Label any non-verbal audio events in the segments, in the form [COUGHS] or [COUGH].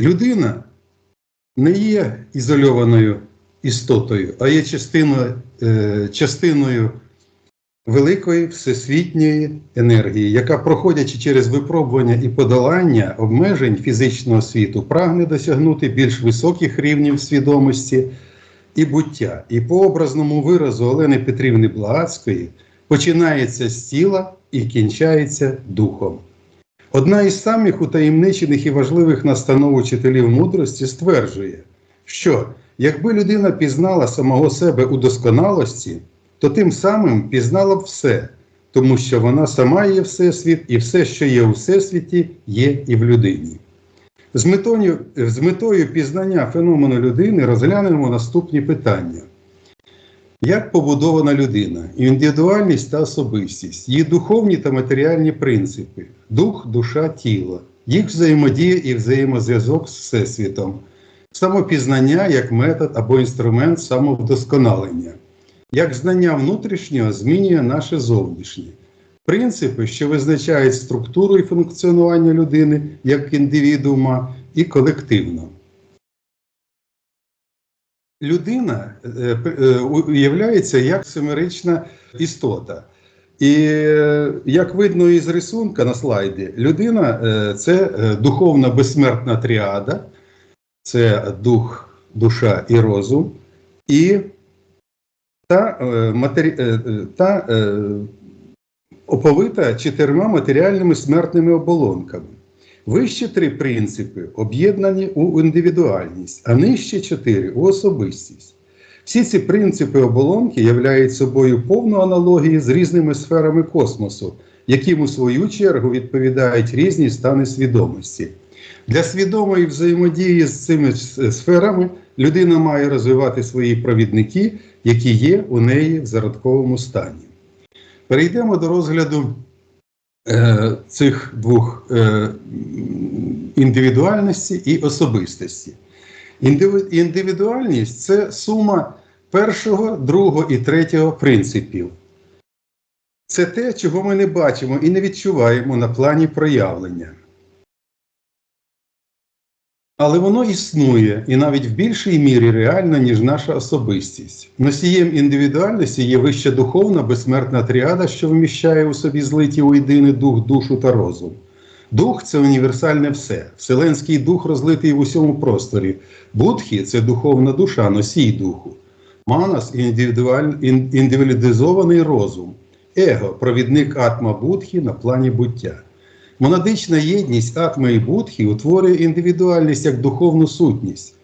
Людина не є ізольованою істотою, а є частиною, е, частиною великої всесвітньої енергії, яка, проходячи через випробування і подолання обмежень фізичного світу, прагне досягнути більш високих рівнів свідомості і буття. І по образному виразу Олени Петрівни Благацької починається з тіла і кінчається духом. Одна із самих утаємничених і важливих настанов учителів мудрості стверджує, що якби людина пізнала самого себе у досконалості, то тим самим пізнала б все, тому що вона сама є Всесвіт, і все, що є у Всесвіті, є і в людині. З метою, з метою пізнання феномену людини розглянемо наступні питання. Як побудована людина, індивідуальність та особистість, її духовні та матеріальні принципи, дух, душа, тіло, їх взаємодія і взаємозв'язок з Всесвітом, самопізнання як метод або інструмент самовдосконалення, як знання внутрішнього змінює наше зовнішнє, принципи, що визначають структуру і функціонування людини як індивідуума і колективно. Людина е, е, уявляється як семерична істота. І е, як видно із рисунка на слайді, людина це духовна безсмертна тріада, це дух, душа і розум, і та, матері... та оповита чотирма матеріальними смертними оболонками. Вищі три принципи об'єднані у індивідуальність, а нижче чотири у особистість. Всі ці принципи оболонки являють собою повну аналогію з різними сферами космосу, яким у свою чергу відповідають різні стани свідомості. Для свідомої взаємодії з цими сферами людина має розвивати свої провідники, які є у неї в зародковому стані. Перейдемо до розгляду цих двох е, індивідуальності і особистості. Індивідуальність це сума першого, другого і третього принципів. Це те, чого ми не бачимо і не відчуваємо на плані проявлення. Але воно існує і навіть в більшій мірі реально, ніж наша особистість. Носієм індивідуальності є вища духовна безсмертна тріада, що вміщає у собі злиті у єдиний дух, душу та розум. Дух це універсальне все. Вселенський дух розлитий в усьому просторі. Будхі це духовна душа, носій духу. Манас індивідуаль... індивідуалізований розум. Его провідник атма Будхі на плані буття. Монадична єдність атми і будхи утворює індивідуальність як духовну сутність.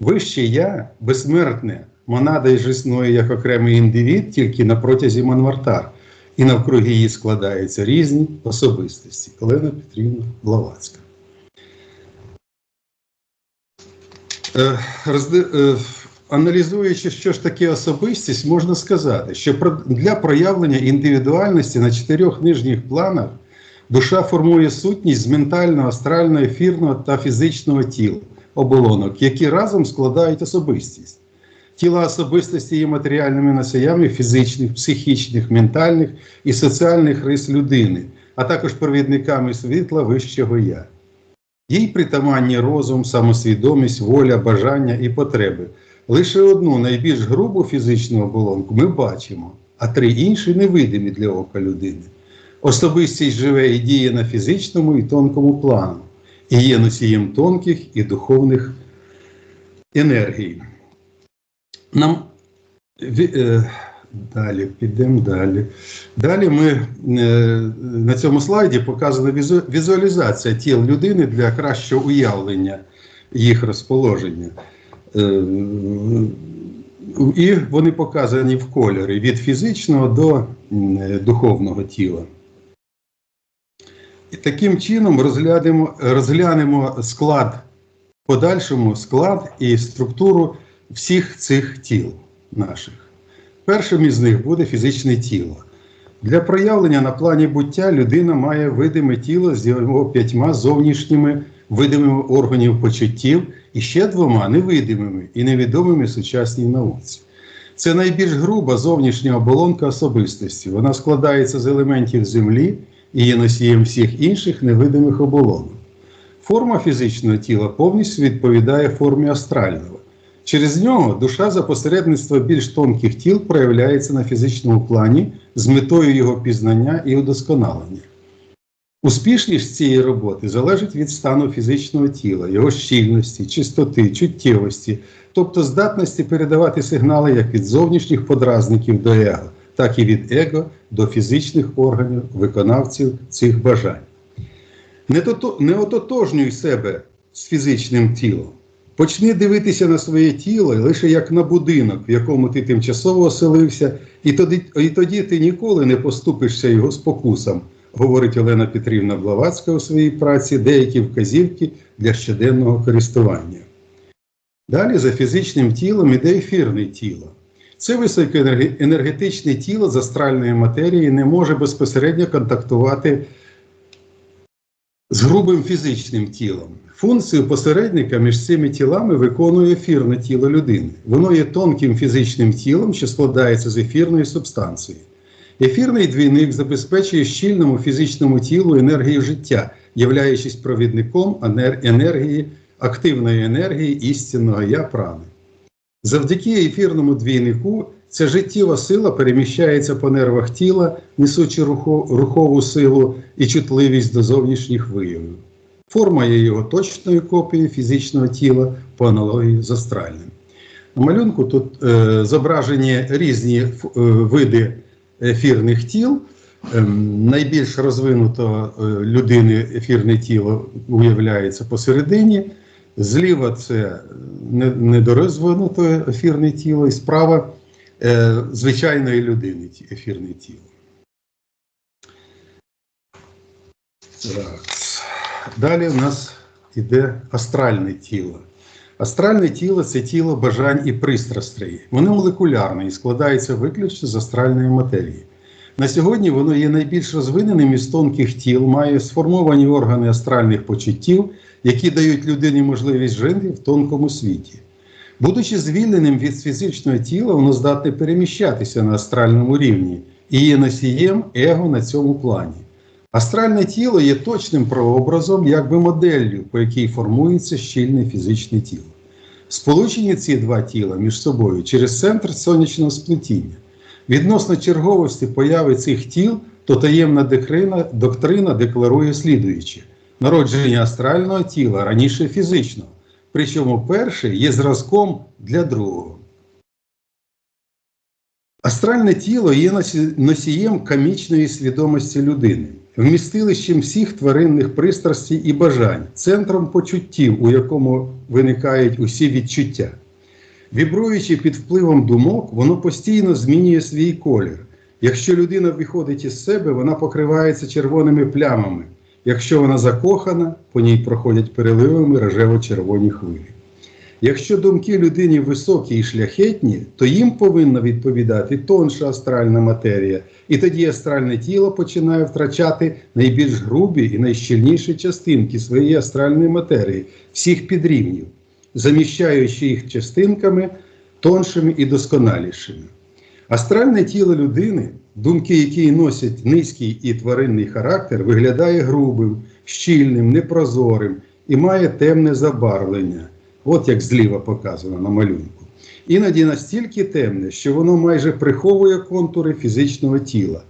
Вище я безсмертне, монада ж існує як окремий індивід тільки на протязі Манвартар, і навкруги її складаються різні особистості. Олена Петрівна Блавацька. Е, е, Аналізуючи, що ж таке особистість, можна сказати, що для проявлення індивідуальності на чотирьох нижніх планах Душа формує сутність з ментального, астрального, ефірного та фізичного тіл, оболонок, які разом складають особистість. Тіла особистості є матеріальними носіями фізичних, психічних, ментальних і соціальних рис людини, а також провідниками світла вищого я. Їй притаманні розум, самосвідомість, воля, бажання і потреби. Лише одну найбільш грубу фізичну оболонку ми бачимо, а три інші невидимі для ока людини. Особистість живе і діє на фізичному і тонкому плану, і є носієм тонких і духовних енергій. Нам е, далі, підемо далі. Далі ми е, на цьому слайді показана візу- візуалізація тіл людини для кращого уявлення їх розположення. Е, І вони показані в кольорі від фізичного до духовного тіла. І таким чином розглянемо, розглянемо склад, подальшому склад і структуру всіх цих тіл наших. Першим із них буде фізичне тіло. Для проявлення на плані буття людина має видиме тіло з його п'ятьма зовнішніми видимими органів почуттів і ще двома невидимими і невідомими сучасній науці. Це найбільш груба зовнішня оболонка особистості. Вона складається з елементів землі і є носієм всіх інших невидимих оболонок. Форма фізичного тіла повністю відповідає формі астрального. Через нього душа за посередництво більш тонких тіл проявляється на фізичному плані з метою його пізнання і удосконалення. Успішність цієї роботи залежить від стану фізичного тіла, його щільності, чистоти, чуттєвості, тобто здатності передавати сигнали як від зовнішніх подразників до его, так і від его до фізичних органів, виконавців цих бажань. Не, тото, не ототожнюй себе з фізичним тілом. Почни дивитися на своє тіло лише як на будинок, в якому ти тимчасово оселився, і тоді, і тоді ти ніколи не поступишся його спокусам, говорить Олена Петрівна Блавацька у своїй праці деякі вказівки для щоденного користування. Далі за фізичним тілом іде ефірне тіло. Це високоенергетичне тіло з астральної матерії не може безпосередньо контактувати з грубим фізичним тілом. Функцію посередника між цими тілами виконує ефірне тіло людини. Воно є тонким фізичним тілом, що складається з ефірної субстанції. Ефірний двійник забезпечує щільному фізичному тілу енергію життя, являючись провідником енергії, активної енергії істинного я прани. Завдяки ефірному двійнику ця життєва сила переміщається по нервах тіла, несучи рухову силу і чутливість до зовнішніх виявів. Форма є його точною копією фізичного тіла по аналогії з астральним. На малюнку тут е, зображені різні е, види ефірних тіл. Е, найбільш розвинуто е, людини ефірне тіло уявляється посередині. Зліва це недорозвинуте ефірне тіло, і справа е, звичайної людини ефірне тіло. Так. Далі в нас йде астральне тіло. Астральне тіло це тіло бажань і пристрастей. Воно молекулярне і складається виключно з астральної матерії. На сьогодні воно є найбільш розвиненим із тонких тіл, має сформовані органи астральних почуттів, які дають людині можливість жити в тонкому світі. Будучи звільненим від фізичного тіла, воно здатне переміщатися на астральному рівні і є носієм его на цьому плані. Астральне тіло є точним прообразом, якби моделлю, по якій формується щільне фізичне тіло. Сполучені ці два тіла між собою через центр сонячного сплетіння. Відносно черговості появи цих тіл, то таємна доктрина, доктрина декларує слідуюче: народження астрального тіла раніше фізичного, причому перше є зразком для другого. Астральне тіло є носієм камічної свідомості людини, вмістилищем всіх тваринних пристрастей і бажань, центром почуттів, у якому виникають усі відчуття. Вібруючи під впливом думок, воно постійно змінює свій колір. Якщо людина виходить із себе, вона покривається червоними плямами. Якщо вона закохана, по ній проходять переливами рожево-червоні хвилі. Якщо думки людині високі і шляхетні, то їм повинна відповідати тонша астральна матерія, і тоді астральне тіло починає втрачати найбільш грубі і найщільніші частинки своєї астральної матерії, всіх підрівнів, заміщаючи їх частинками тоншими і досконалішими. Астральне тіло людини, думки якої носять низький і тваринний характер, виглядає грубим, щільним, непрозорим і має темне забарвлення. От як зліва показано на малюнку. Іноді настільки темне, що воно майже приховує контури фізичного тіла.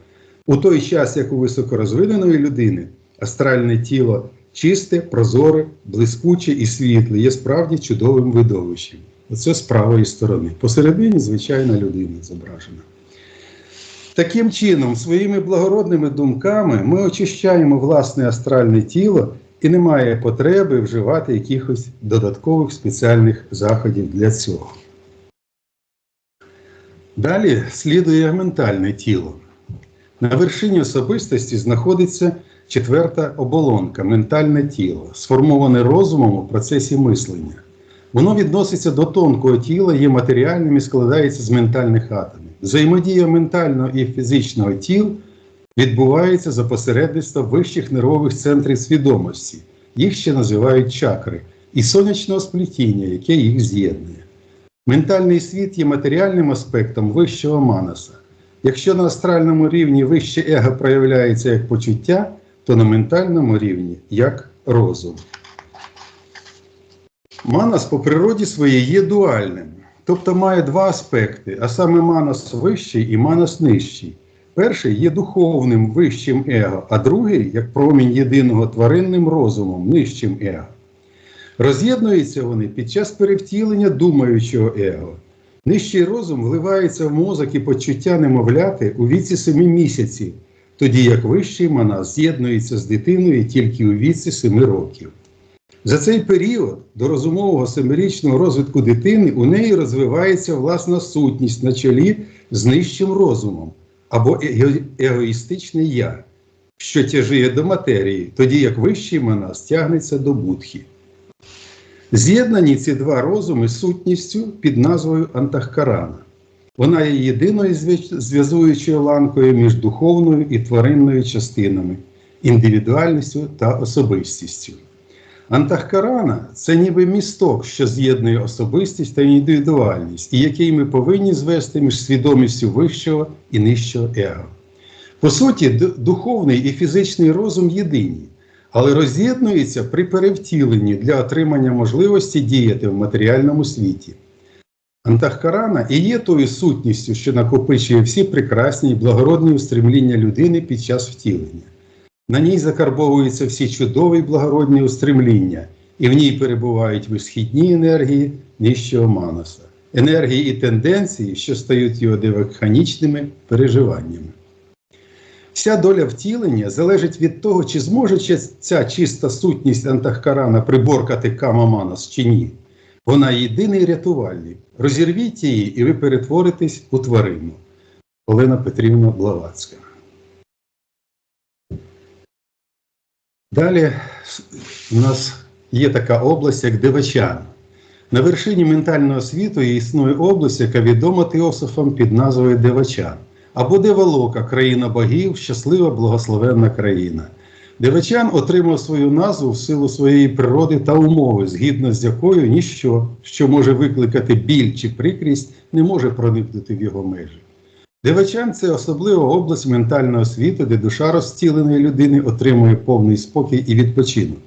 У той час, як у високорозвиненої людини, астральне тіло чисте, прозоре, блискуче і світле, є справді чудовим видовищем. Оце з правої сторони. Посередині звичайна людина зображена. Таким чином, своїми благородними думками ми очищаємо власне астральне тіло і немає потреби вживати якихось додаткових спеціальних заходів для цього. Далі слідує ментальне тіло. На вершині особистості знаходиться четверта оболонка ментальне тіло, сформоване розумом у процесі мислення. Воно відноситься до тонкого тіла, є матеріальним і складається з ментальних атомів. Взаємодія ментального і фізичного тіл відбувається за посередництва вищих нервових центрів свідомості. Їх ще називають чакри, і сонячного сплетіння, яке їх з'єднує. Ментальний світ є матеріальним аспектом вищого манаса. Якщо на астральному рівні вище его проявляється як почуття, то на ментальному рівні як розум. Манас по природі своїй є дуальним, тобто має два аспекти, а саме манас вищий і манас нижчий. Перший є духовним вищим его, а другий, як промінь єдиного тваринним розумом, нижчим его. Роз'єднуються вони під час перевтілення думаючого его. Нижчий розум вливається в мозок і почуття немовляти у віці семи місяців, тоді як вищий манас з'єднується з дитиною тільки у віці семи років. За цей період до розумового семирічного розвитку дитини у неї розвивається власна сутність на чолі з нижчим розумом або его- егоїстичне я, що тяжіє до матерії, тоді як вищий манас тягнеться до будхи. З'єднані ці два розуми сутністю під назвою Антахкарана. Вона є єдиною зв'язуючою ланкою між духовною і тваринною частинами, індивідуальністю та особистістю. Антахкарана це ніби місток, що з'єднує особистість та індивідуальність, і який ми повинні звести між свідомістю вищого і нижчого его. По суті, духовний і фізичний розум єдині, але роз'єднуються при перевтіленні для отримання можливості діяти в матеріальному світі. Антахкарана і є тою сутністю, що накопичує всі прекрасні і благородні устремління людини під час втілення. На ній закарбовуються всі чудові й благородні устремління, і в ній перебувають висхідні енергії нижчого манаса, енергії і тенденції, що стають його деваханічними переживаннями. Вся доля втілення залежить від того, чи зможе ця чиста сутність Антахкарана приборкати Камаманас чи ні. Вона єдиний рятувальник. Розірвіть її, і ви перетворитесь у тварину. Олена Петрівна Блавацька. Далі у нас є така область, як Девачан. На вершині ментального світу існує область, яка відома теософам під назвою Девачан. Або Девалока, країна богів, щаслива благословенна країна. Девачан отримав свою назву в силу своєї природи та умови, згідно з якою ніщо, що може викликати біль чи прикрість, не може проникнути в його межі. Девачан це особлива область ментального світу, де душа розтіленої людини отримує повний спокій і відпочинок.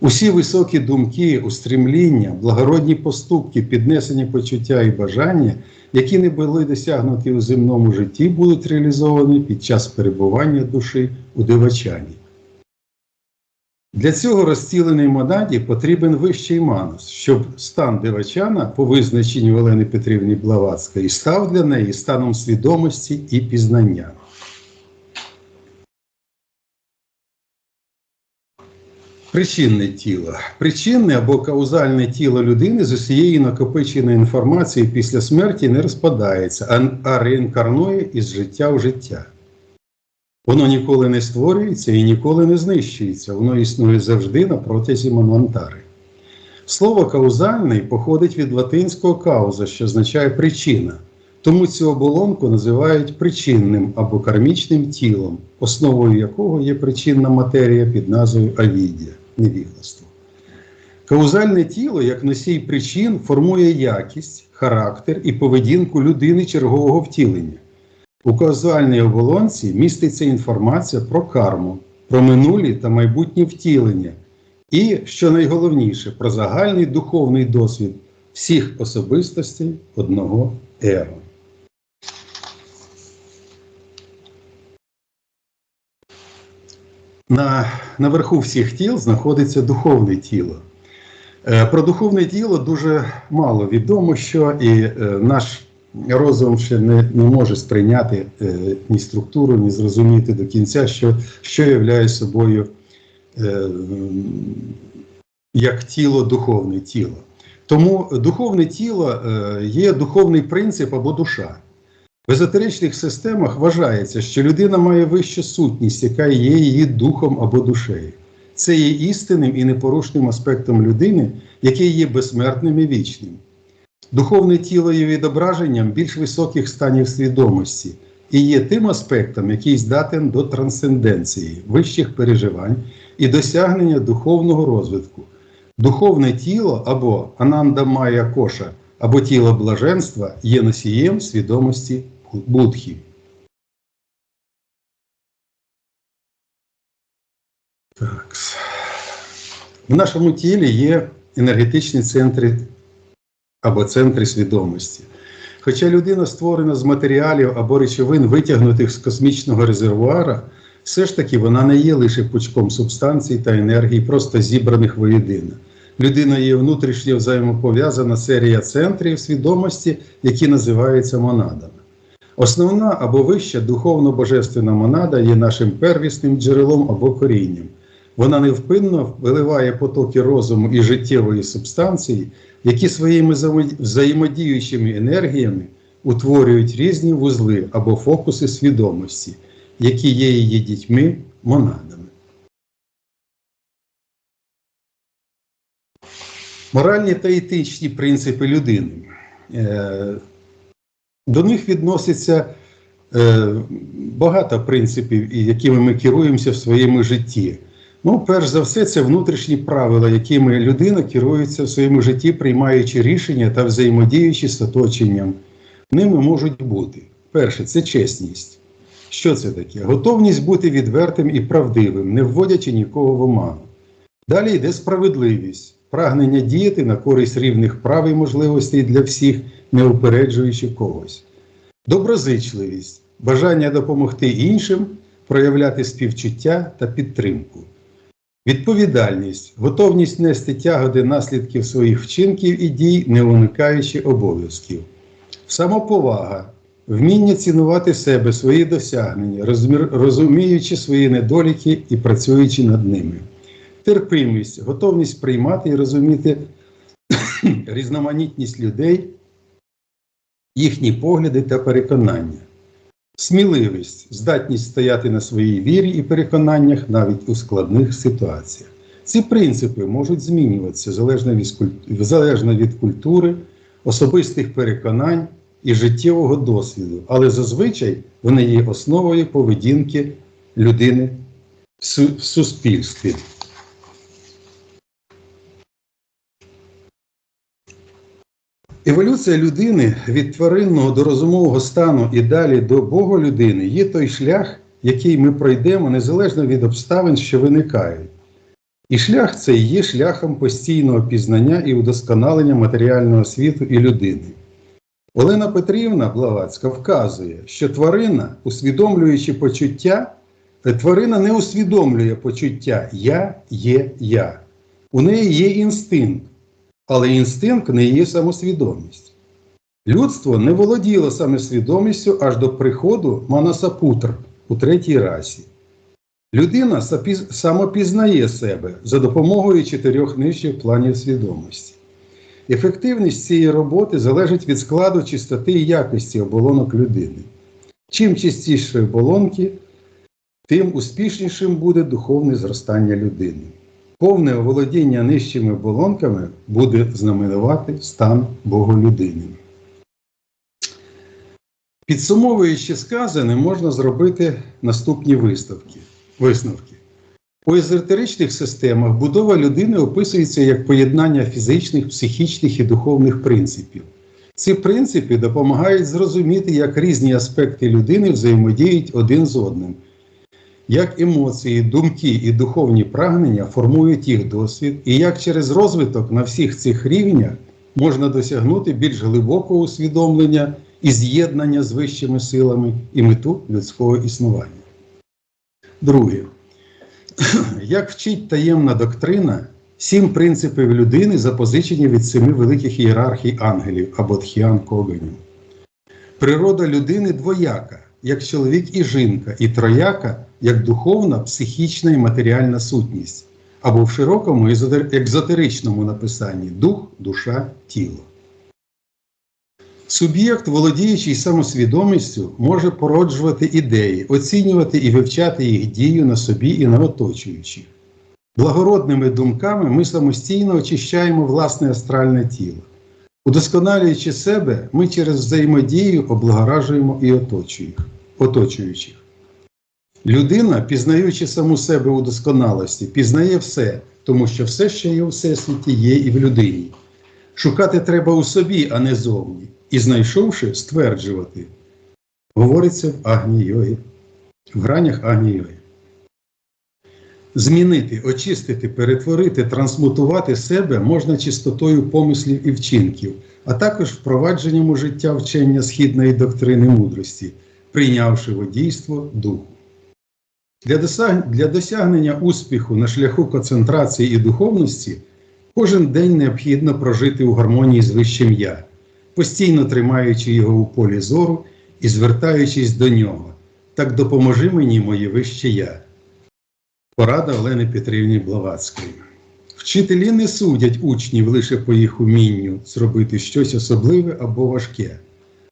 Усі високі думки, устремління, благородні поступки, піднесені почуття і бажання, які не були досягнуті у земному житті, будуть реалізовані під час перебування душі у дивачані. Для цього розціленій монаді потрібен вищий манус, щоб стан дивачана, по визначенню Олени Петрівни Блаватської, став для неї станом свідомості і пізнання. Причинне тіло. Причинне або каузальне тіло людини з усієї накопиченої інформації після смерті не розпадається, а реінкарнує із життя в життя. Воно ніколи не створюється і ніколи не знищується, воно існує завжди на протязі манвантари. Слово каузальний походить від латинського кауза, що означає причина. Тому цю оболонку називають причинним або кармічним тілом, основою якого є причинна матерія під назвою авідія невігластво. Каузальне тіло, як носій причин, формує якість, характер і поведінку людини чергового втілення. У каузальній оболонці міститься інформація про карму, про минулі та майбутні втілення, і, що найголовніше, про загальний духовний досвід всіх особистостей одного его. На, наверху всіх тіл знаходиться духовне тіло. Е, Про духовне тіло дуже мало відомо, що і е, наш розум ще не, не може сприйняти е, ні структуру, ні зрозуміти до кінця, що, що являє собою е, як тіло, духовне тіло. Тому духовне тіло е, є духовний принцип або душа. В езотеричних системах вважається, що людина має вищу сутність, яка є її духом або душею. Це є істинним і непорушним аспектом людини, який є безсмертним і вічним. Духовне тіло є відображенням більш високих станів свідомості і є тим аспектом, який здатен до трансценденції, вищих переживань і досягнення духовного розвитку. Духовне тіло або Ананда Майя Коша, або тіло блаженства є носієм свідомості Будхи. Так. В нашому тілі є енергетичні центри або центри свідомості. Хоча людина створена з матеріалів або речовин, витягнутих з космічного резервуара, все ж таки вона не є лише пучком субстанцій та енергії, просто зібраних воєдино. Людина є внутрішньо взаємопов'язана серія центрів свідомості, які називаються монадами. Основна або вища духовно-божественна монада є нашим первісним джерелом або корінням. Вона невпинно виливає потоки розуму і життєвої субстанції, які своїми взаємодіючими енергіями утворюють різні вузли або фокуси свідомості, які є її дітьми монадами. Моральні та етичні принципи людини. Е, До них відноситься е, багато принципів, якими ми керуємося в своєму житті. Ну, перш за все, це внутрішні правила, якими людина керується в своєму житті, приймаючи рішення та взаємодіючи з оточенням. Ними можуть бути. Перше, це чесність. Що це таке? Готовність бути відвертим і правдивим, не вводячи нікого в оману. Далі йде справедливість, прагнення діяти на користь рівних прав і можливостей для всіх, не упереджуючи когось. Доброзичливість, бажання допомогти іншим, проявляти співчуття та підтримку. Відповідальність, готовність нести тяготи наслідків своїх вчинків і дій, не уникаючи обов'язків. Самоповага, вміння цінувати себе, свої досягнення, розуміючи свої недоліки і працюючи над ними. Терпимість, готовність приймати і розуміти [COUGHS] різноманітність людей, їхні погляди та переконання. Сміливість, здатність стояти на своїй вірі і переконаннях навіть у складних ситуаціях. Ці принципи можуть змінюватися залежно від, культури, особистих переконань і життєвого досвіду, але зазвичай вони є основою поведінки людини в суспільстві. Еволюція людини від тваринного до розумового стану і далі до Бога людини є той шлях, який ми пройдемо незалежно від обставин, що виникають. І шлях цей є шляхом постійного пізнання і удосконалення матеріального світу і людини. Олена Петрівна Блавацька вказує, що тварина, усвідомлюючи почуття, е, тварина не усвідомлює почуття Я є я. У неї є інстинкт, але інстинкт не є самосвідомість. Людство не володіло самосвідомістю аж до приходу Манасапутр у третій расі. Людина самопізнає себе за допомогою чотирьох нижчих планів свідомості. Ефективність цієї роботи залежить від складу чистоти і якості оболонок людини. Чим чистіші оболонки, тим успішнішим буде духовне зростання людини. Повне оволодіння нижчими оболонками буде знаменувати стан Боголюдини. Підсумовуючи сказане, можна зробити наступні виставки, висновки. У езотеричних системах будова людини описується як поєднання фізичних, психічних і духовних принципів. Ці принципи допомагають зрозуміти, як різні аспекти людини взаємодіють один з одним, як емоції, думки і духовні прагнення формують їх досвід, і як через розвиток на всіх цих рівнях можна досягнути більш глибокого усвідомлення і з'єднання з вищими силами і мету людського існування. Друге. [CLEARS THROAT] Як вчить таємна доктрина, сім принципів людини запозичені від семи великих ієрархій ангелів або тхіан когенів. Природа людини двояка, як чоловік і жінка, і трояка, як духовна, психічна і матеріальна сутність, або в широкому екзотеричному написанні дух, душа, тіло. Суб'єкт, володіючий самосвідомістю, може породжувати ідеї, оцінювати і вивчати їх дію на собі і на оточуючих. Благородними думками ми самостійно очищаємо власне астральне тіло. Удосконалюючи себе, ми через взаємодію облагоражуємо і оточуючих. Людина, пізнаючи саму себе у досконалості, пізнає все, тому що все, що є у всесвіті, є і в людині. Шукати треба у собі, а не зовні, і знайшовши, стверджувати. Говориться в Агні Йогі, в гранях Агні Йоги. Змінити, очистити, перетворити, трансмутувати себе можна чистотою помислів і вчинків, а також впровадженням у життя вчення східної доктрини мудрості, прийнявши водійство духу. Для, досяг... Для досягнення успіху на шляху концентрації і духовності кожен день необхідно прожити у гармонії з вищим я, постійно тримаючи його у полі зору і звертаючись до нього. Так допоможи мені, моє вище я. Порада Олени Петрівні Блаватської. Вчителі не судять учнів лише по їх умінню зробити щось особливе або важке,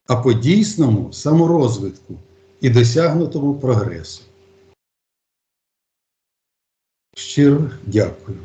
а по дійсному саморозвитку і досягнутому прогресу. Щиро дякую.